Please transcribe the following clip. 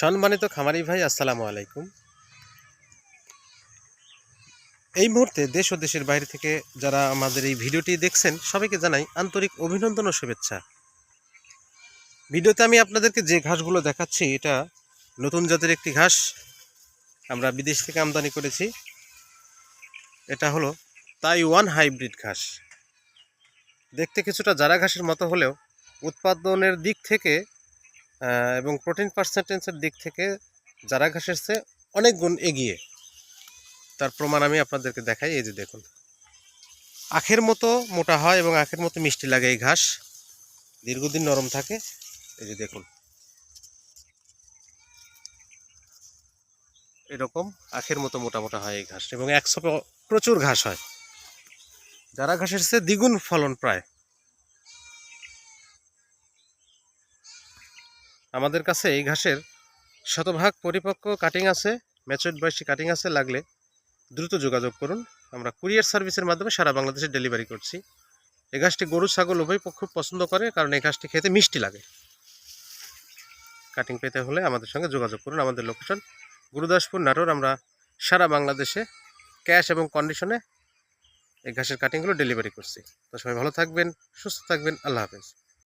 সম্মানিত খামারি ভাই, আসসালামু আলাইকুম। এই মুহূর্তে দেশ ও দেশের বাইরে থেকে যারা আমাদের এই ভিডিওটি দেখছেন, সবাইকে জানাই আন্তরিক অভিনন্দন ও শুভেচ্ছা। ভিডিওতে আমি আপনাদেরকে যে ঘাসগুলো দেখাচ্ছি, এটা নতুন জাতের একটি ঘাস। আমরা বিদেশ থেকে আমদানি করেছি। এটা হলো তাইওয়ান হাইব্রিড ঘাস। দেখতে কিছুটা জারা ঘাসের মতো হলেও উৎপাদনের দিক থেকে এবং প্রোটিন পার্সেন্টেন্সের দিক থেকে যারা ঘাসের চেয়ে অনেক গুণ এগিয়ে, তার প্রমাণ আমি আপনাদেরকে দেখাই। এই যে দেখুন, আখের মতো মোটা হয় এবং আখের মতো মিষ্টি লাগে এই ঘাস। দীর্ঘদিন নরম থাকে। এই যে দেখুন, এরকম আখের মতো মোটা মোটা হয় এই ঘাস এবং একশো প্রচুর ঘাস হয়। যারা ঘাসের চেয়ে দ্বিগুণ ফলন প্রায় আমাদের কাছে এই ঘাসের শতভাগ পরিপক্ক কাটিং আছে ম্যাচুইড বয়সী কাটিং আছে, লাগলে দ্রুত যোগাযোগ করুন। আমরা কুরিয়ার সার্ভিসের মাধ্যমে সারা বাংলাদেশে ডেলিভারি করছি। এই ঘাসটি গরু, ছাগল উভয় পক্ষ পছন্দ করে, কারণ এই ঘাসটি খেতে মিষ্টি লাগে। কাটিং পেতে হলে আমাদের সঙ্গে যোগাযোগ করুন। আমাদের লোকেশন গুরুদাসপুর, নাটোর। আমরা সারা বাংলাদেশে ক্যাশ এবং কন্ডিশনে এই ঘাসের কাটিংগুলো ডেলিভারি করছি। তো সবাই ভালো থাকবেন, সুস্থ থাকবেন। আল্লাহ হাফেজ।